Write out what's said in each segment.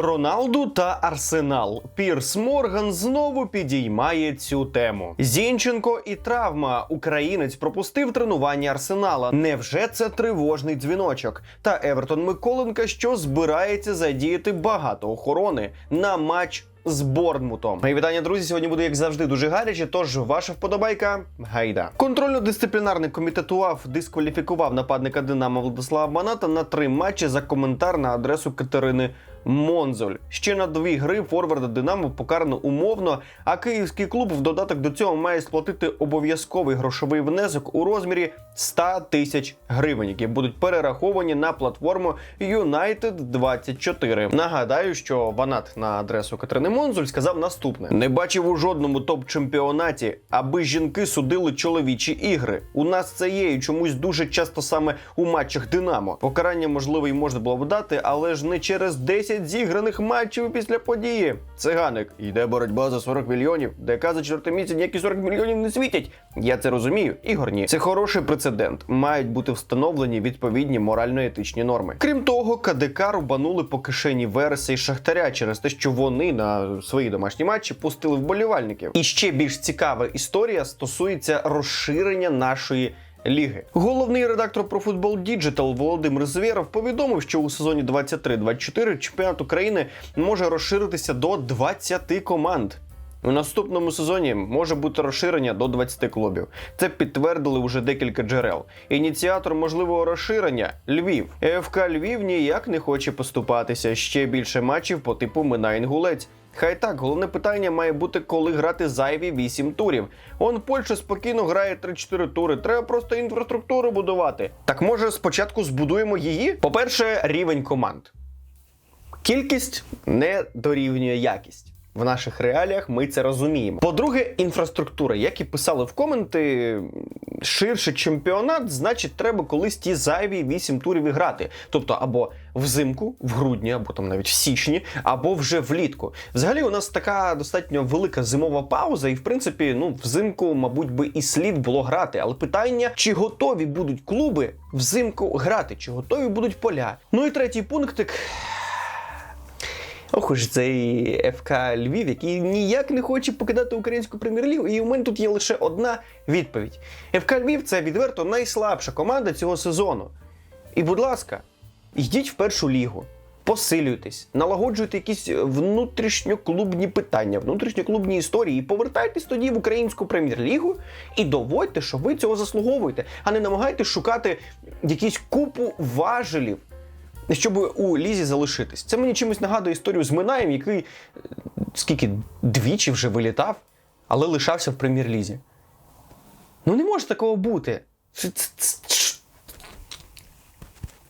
Роналду та Арсенал. Пірс Морган знову підіймає цю тему. Зінченко і травма. Українець пропустив тренування Арсенала. Невже це тривожний дзвіночок? Та Евертон Миколенка, що збирається задіяти багато охорони на матч. З Борнмутом. Мої вітання, друзі. Сьогодні буде, як завжди, дуже гаряче. Тож ваша вподобайка гайда. Контрольно-дисциплінарний комітет УАФ дискваліфікував нападника Динамо Владислава Маната на три матчі за коментар на адресу Катерини Монзоль. Ще на дві гри форварда Динамо покарано умовно, а київський клуб в додаток до цього має сплатити обов'язковий грошовий внесок у розмірі 100 тисяч гривень, які будуть перераховані на платформу United 24. Нагадаю, що Ванат на адресу Катерини Монзуль сказав наступне: не бачив у жодному топ-чемпіонаті, аби жінки судили чоловічі ігри. У нас це є і чомусь дуже часто саме у матчах Динамо. Покарання можливо і можна було б дати, але ж не через 10 зіграних матчів після події. Циганик йде боротьба за 40 мільйонів. ДК за четвертий місяць ніякі 40 мільйонів не світять. Я це розумію. Ігор ні. Це хороший прецедент. Мають бути встановлені відповідні морально-етичні норми. Крім того, КДК рубанули по кишені Вереса і Шахтаря через те, що вони на свої домашні матчі пустили вболівальників. І ще більш цікава історія стосується розширення нашої. Ліги головний редактор про футбол Діджитал Володимир Звєров повідомив, що у сезоні 23-24 чемпіонат України може розширитися до 20 команд. У наступному сезоні може бути розширення до 20 клубів. Це підтвердили вже декілька джерел. Ініціатор можливого розширення Львів. ФК Львів ніяк не хоче поступатися. Ще більше матчів по типу Минай Інгулець. Хай так, головне питання має бути, коли грати зайві 8 турів. Он Польща спокійно грає 3-4 тури. Треба просто інфраструктуру будувати. Так може спочатку збудуємо її? По-перше, рівень команд. Кількість не дорівнює якість. В наших реаліях ми це розуміємо. По-друге, інфраструктура, як і писали в коменти, ширше чемпіонат, значить, треба колись ті зайві 8 турів і грати. Тобто або взимку, в грудні, або там навіть в січні, або вже влітку. Взагалі, у нас така достатньо велика зимова пауза, і в принципі, ну, взимку, мабуть, би і слід було грати. Але питання, чи готові будуть клуби взимку грати, чи готові будуть поля. Ну і третій пунктик. Ох уж цей ФК Львів, який ніяк не хоче покидати українську прем'єр-лігу. І у мене тут є лише одна відповідь: ФК Львів це відверто найслабша команда цього сезону. І, будь ласка, йдіть в першу лігу, посилюйтесь, налагоджуйте якісь внутрішньоклубні питання, внутрішньоклубні історії, і повертайтесь тоді в українську прем'єр-лігу і доводьте, що ви цього заслуговуєте, а не намагайтесь шукати якісь купу важелів щоб у лізі залишитись. Це мені чимось нагадує історію з Минаєм, який е, скільки двічі вже вилітав, але лишався в прем'єр-лізі. Ну не може такого бути. Це- це- це-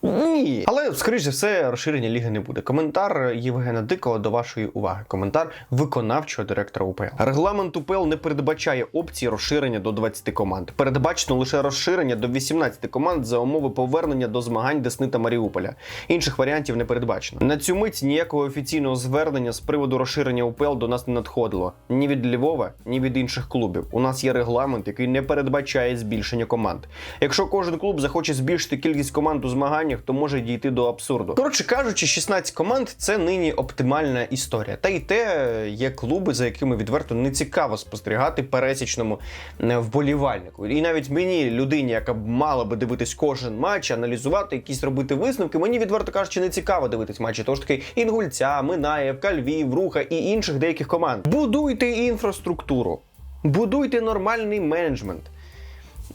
Ні. Але, скоріш за все, розширення ліги не буде. Коментар Євгена Дикого до вашої уваги. Коментар виконавчого директора УПЛ. Регламент УПЛ не передбачає опції розширення до 20 команд. Передбачено лише розширення до 18 команд за умови повернення до змагань Десни та Маріуполя. Інших варіантів не передбачено. На цю мить ніякого офіційного звернення з приводу розширення УПЛ до нас не надходило ні від Львова, ні від інших клубів. У нас є регламент, який не передбачає збільшення команд. Якщо кожен клуб захоче збільшити кількість команд у змаганнях, то може дійти до абсурду. Коротше кажучи, 16 команд це нині оптимальна історія. Та й те є клуби, за якими відверто не цікаво спостерігати пересічному е, вболівальнику. І навіть мені, людині, яка мала би дивитись кожен матч, аналізувати, якісь робити висновки, мені відверто кажучи, не цікаво дивитись матчі. Тож таки Інгульця, Минаєв, Кальвів, Руха і інших деяких команд. Будуйте інфраструктуру, будуйте нормальний менеджмент.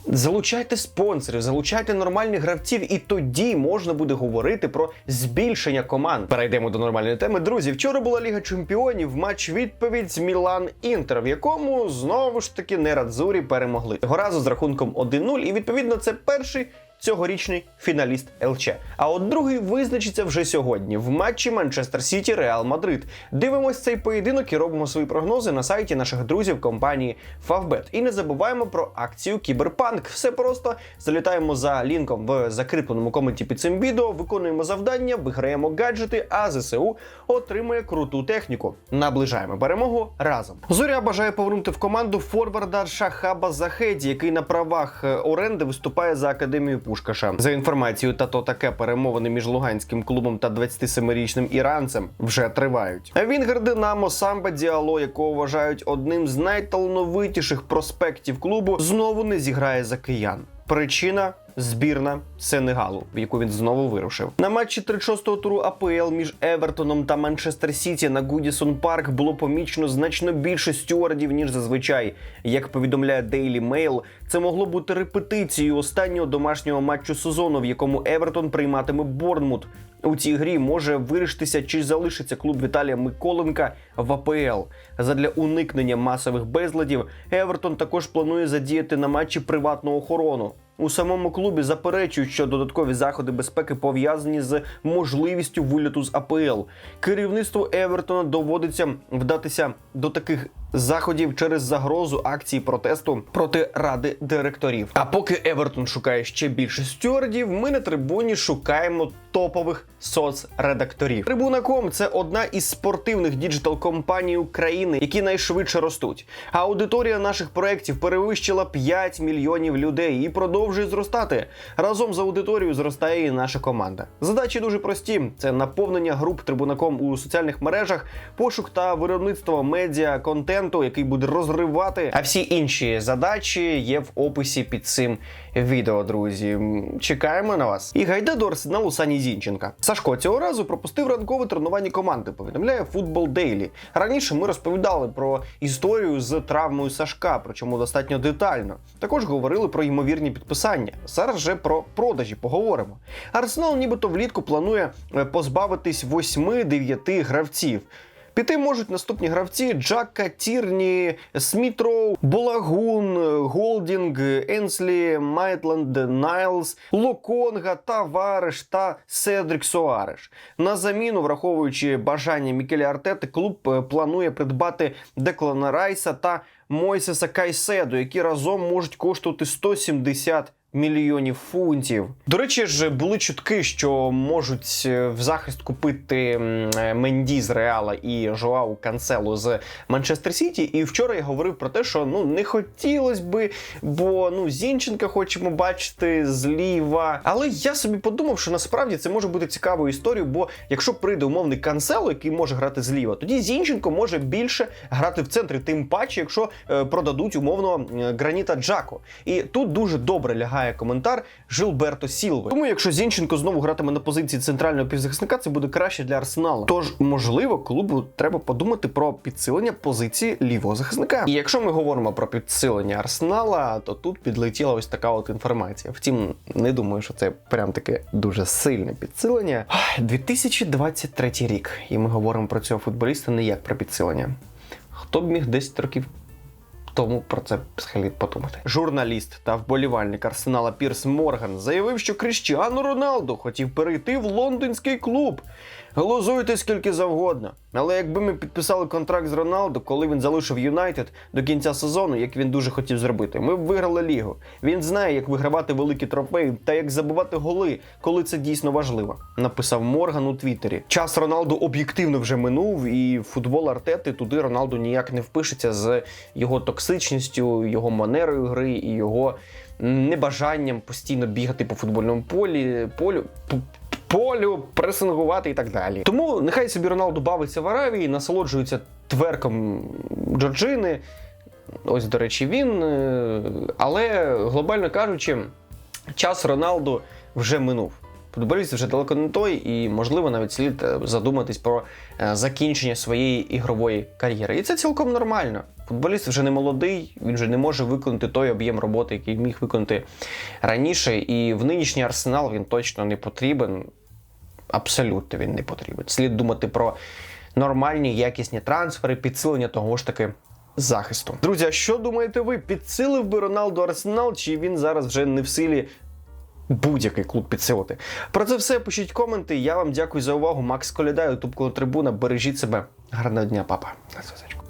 Залучайте спонсорів, залучайте нормальних гравців, і тоді можна буде говорити про збільшення команд. Перейдемо до нормальної теми. Друзі, вчора була Ліга Чемпіонів, матч відповідь з Мілан Інтер, в якому знову ж таки не Радзурі перемогли. Цього разу з рахунком 1-0, і відповідно це перший. Цьогорічний фіналіст ЛЧ. А от другий визначиться вже сьогодні в матчі Манчестер Сіті Реал Мадрид. Дивимось цей поєдинок і робимо свої прогнози на сайті наших друзів компанії Favbet. І не забуваємо про акцію Кіберпанк. Все просто залітаємо за лінком в закріпленому коменті під цим відео, виконуємо завдання, виграємо гаджети, а ЗСУ отримує круту техніку. Наближаємо перемогу разом. Зоря бажає повернути в команду форварда Шахаба Захеді, який на правах е, оренди виступає за академією Пушкіна. Пушкаша. За інформацією, та то таке перемовини між луганським клубом та 27-річним іранцем вже тривають. Вінгер Динамо Самба Діало, якого вважають одним з найталановитіших проспектів клубу, знову не зіграє за киян. Причина збірна Сенегалу, в яку він знову вирушив. На матчі 36-го туру АПЛ між Евертоном та Манчестер Сіті на Гудісон Парк було помічено значно більше стюардів, ніж зазвичай. Як повідомляє Daily Mail, це могло бути репетицією останнього домашнього матчу сезону, в якому Евертон прийматиме Борнмут. У цій грі може вирішитися, чи залишиться клуб Віталія Миколенка в АПЛ. Задля уникнення масових безладів Евертон також планує задіяти на матчі приватну охорону. У самому клубі заперечують, що додаткові заходи безпеки пов'язані з можливістю виліту з АПЛ. Керівництву Евертона доводиться вдатися до таких заходів через загрозу акції протесту проти ради директорів. А поки Евертон шукає ще більше стюардів, ми на трибуні шукаємо топових соцредакторів. Трибуна.ком – це одна із спортивних діджитал компаній України, які найшвидше ростуть. А аудиторія наших проєктів перевищила 5 мільйонів людей і продовжує зростати. Разом з аудиторією зростає і наша команда. Задачі дуже прості: це наповнення груп Трибуна.ком у соціальних мережах, пошук та виробництво медіа контенту, який буде розривати. А всі інші задачі є в описі під цим відео, друзі. Чекаємо на вас. І гайда до арсеналу Сані Зінченка. Сашко цього разу пропустив ранкове тренування команди. Повідомляє Футбол Дейлі. Раніше ми розповідали про історію з травмою Сашка, причому достатньо детально. Також говорили про ймовірні підписання. Зараз же про продажі поговоримо. Арсенал, нібито влітку планує е, позбавитись 8-9 гравців. Піти можуть наступні гравці: Джака, Тірні, Смітроу, Болагун, Голдінг, Енслі, Майтленд, Найлз, Локонга, Тавариш та Седрік Соареш. На заміну, враховуючи бажання Мікеля Артети, клуб е, планує придбати Деклана Райса та Мойсеса Кайседо, які разом можуть коштувати 170 мільйонів фунтів. До речі, ж були чутки, що можуть е, в захист купити е, Менді з Реала і Жоау Канцело з Манчестер Сіті. І вчора я говорив про те, що ну не хотілося би, бо ну Зінченка хочемо бачити зліва. Але я собі подумав, що насправді це може бути цікавою історією, бо якщо прийде умовний Канцело, який може грати зліва, тоді Зінченко може більше грати в центрі, тим паче, якщо е, продадуть умовно граніта Джако. І тут дуже добре лягає коментар Жилберто Сілви. Тому, якщо Зінченко знову гратиме на позиції центрального півзахисника, це буде краще для Арсенала. Тож, можливо, клубу треба подумати про підсилення позиції лівого захисника. І якщо ми говоримо про підсилення Арсенала, то тут підлетіла ось така от інформація. Втім, не думаю, що це прям таке дуже сильне підсилення. 2023 рік, і ми говоримо про цього футболіста не як про підсилення. Хто б міг 10 років тому про це слід подумати. Журналіст та вболівальник арсенала Пірс Морган заявив, що Кріштіану Роналду хотів перейти в лондонський клуб. Глузуйте скільки завгодно. Але якби ми підписали контракт з Роналду, коли він залишив Юнайтед до кінця сезону, як він дуже хотів зробити, ми б виграли лігу. Він знає, як вигравати великі трофеї та як забивати голи, коли це дійсно важливо. Написав Морган у Твіттері. Час Роналду об'єктивно вже минув, і футбол Артети туди Роналду ніяк не впишеться з його токсичністю, його манерою гри і його небажанням постійно бігати по футбольному полі полю. п- Полю пресингувати і так далі. Тому нехай собі Роналду бавиться в Аравії, насолоджується тверком Джорджини. Ось, до речі, він. е, Але глобально кажучи, час Роналду вже минув. Футболіст вже далеко не той, і можливо навіть слід е, задуматись про е, закінчення своєї ігрової кар'єри. І це цілком нормально. Футболіст вже не молодий, він вже не може виконати той об'єм роботи, який міг виконати раніше. І в нинішній арсенал він точно не потрібен. Абсолютно він не потрібен. Слід думати про нормальні якісні трансфери, підсилення того ж таки захисту. Друзі, а що думаєте ви? Підсилив би Роналду Арсенал, чи він зараз вже не в силі будь-який клуб підсилити? Про це все пишіть коменти. Я вам дякую за увагу. Макс Коляда, Ютуб Трибуна. Бережіть себе. Гарного дня, папа. На зв'язочку.